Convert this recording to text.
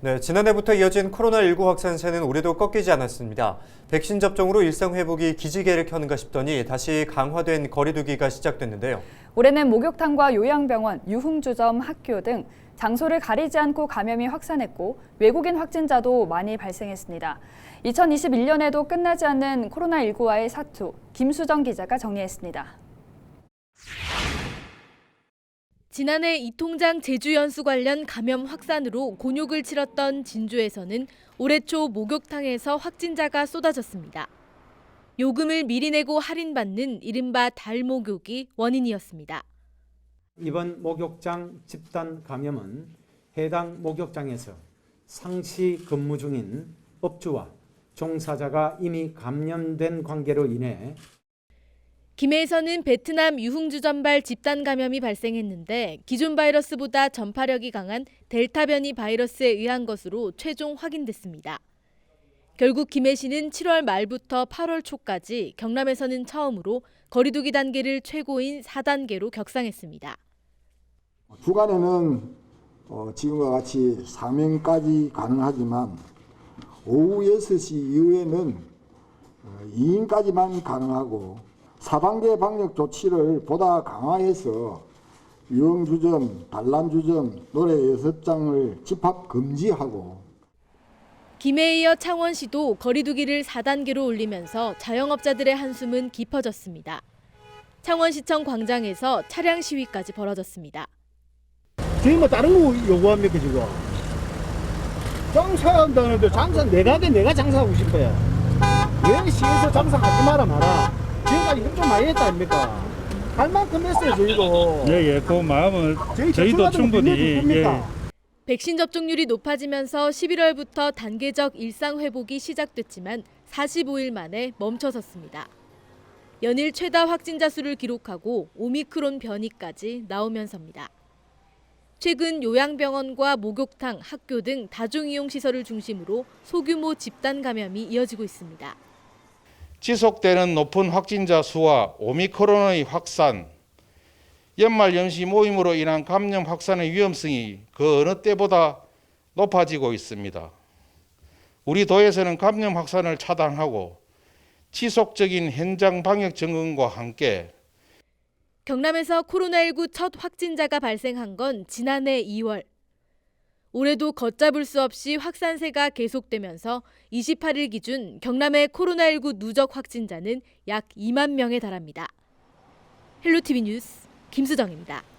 네, 지난해부터 이어진 코로나19 확산세는 올해도 꺾이지 않았습니다. 백신 접종으로 일상 회복이 기지개를 켜는가 싶더니 다시 강화된 거리두기가 시작됐는데요. 올해는 목욕탕과 요양병원, 유흥주점, 학교 등 장소를 가리지 않고 감염이 확산했고 외국인 확진자도 많이 발생했습니다. 2021년에도 끝나지 않는 코로나19와의 사투, 김수정 기자가 정리했습니다. 지난해 이통장 제주 연수 관련 감염 확산으로 곤욕을 치렀던 진주에서는 올해 초 목욕탕에서 확진자가 쏟아졌습니다. 요금을 미리 내고 할인받는 이른바 달목욕이 원인이었습니다. 이번 목욕장 집단 감염은 해당 목욕장에서 상시 근무 중인 업주와 종사자가 이미 감염된 관계로 인해 김해에서는 베트남 유흥주점발 집단 감염이 발생했는데 기존 바이러스보다 전파력이 강한 델타 변이 바이러스에 의한 것으로 최종 확인됐습니다. 결국 김해시는 7월 말부터 8월 초까지 경남에서는 처음으로 거리두기 단계를 최고인 4단계로 격상했습니다. 주간에는 어, 지금과 같이 4명까지 가능하지만 오후 6시 이후에는 어, 2인까지만 가능하고 4단계 방역 조치를 보다 강화해서 유흥주점, 단란주점, 노래 6장을 집합 금지하고 김해에 이어 창원시도 거리두기를 4단계로 올리면서 자영업자들의 한숨은 깊어졌습니다. 창원시청 광장에서 차량 시위까지 벌어졌습니다. 저희 뭐 다른 거 요구합니까 지금? 장사한다는데 장사 내가 돼 내가 장사하고 싶어요. 왜 시에서 장사하지 마라 마라. 지금까지 좀 많이 했다 아닙니까? 할 만큼 했어요 저희도. 예, 예, 그 마음을 저희 저희도 충분히 빌려줄 예, 겁니까? 백신 접종률이 높아지면서 11월부터 단계적 일상 회복이 시작됐지만 45일 만에 멈춰섰습니다. 연일 최다 확진자 수를 기록하고 오미크론 변이까지 나오면서입니다. 최근 요양병원과 목욕탕, 학교 등 다중이용 시설을 중심으로 소규모 집단 감염이 이어지고 있습니다. 지속되는 높은 확진자 수와 오미크론의 확산, 연말 연시 모임으로 인한 감염 확산의 위험성이 그 어느 때보다 높아지고 있습니다. 우리 도에서는 감염 확산을 차단하고 지속적인 현장 방역 점검과 함께 경남에서 코로나19 첫 확진자가 발생한 건 지난해 2월. 올해도 걷잡을 수 없이 확산세가 계속되면서 28일 기준 경남의 코로나19 누적 확진자는 약 2만 명에 달합니다. 헬로티비 뉴스 김수정입니다.